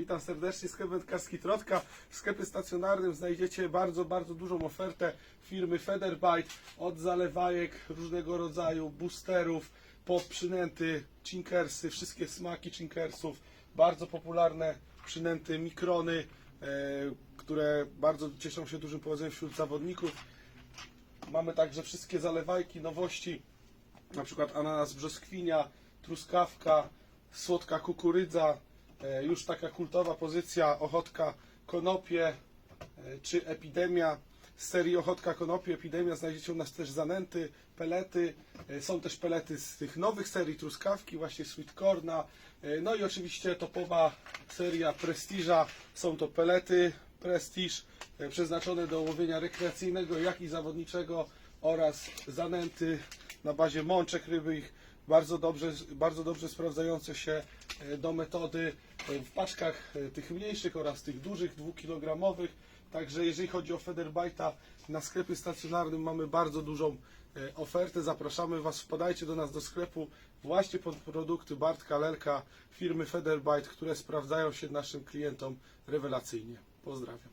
Witam serdecznie, sklep wędkarski Trotka. W sklepie stacjonarnym znajdziecie bardzo, bardzo dużą ofertę firmy Federbite od zalewajek różnego rodzaju, boosterów, po przynęty, chinkersy, wszystkie smaki chinkersów, bardzo popularne przynęty mikrony, e, które bardzo cieszą się dużym powodzeniem wśród zawodników. Mamy także wszystkie zalewajki, nowości, na przykład ananas brzoskwinia, truskawka, słodka kukurydza, już taka kultowa pozycja ochotka konopie e, czy epidemia. Z serii Ochotka Konopie, Epidemia znajdziecie u nas też zanęty, pelety. E, Są też pelety z tych nowych serii truskawki, właśnie Sweet Corna. E, No i oczywiście topowa seria Prestiża. Są to pelety Prestige e, przeznaczone do łowienia rekreacyjnego, jak i zawodniczego oraz zanęty na bazie mączek rybych, bardzo dobrze, bardzo dobrze sprawdzające się e, do metody e, w paczkach e, tych mniejszych oraz tych dużych, dwukilogramowych. Także jeżeli chodzi o Federbite'a, na sklepie stacjonarnym mamy bardzo dużą ofertę. Zapraszamy Was, wpadajcie do nas do sklepu właśnie pod produkty Bartka Lelka firmy Federbite, które sprawdzają się naszym klientom rewelacyjnie. Pozdrawiam.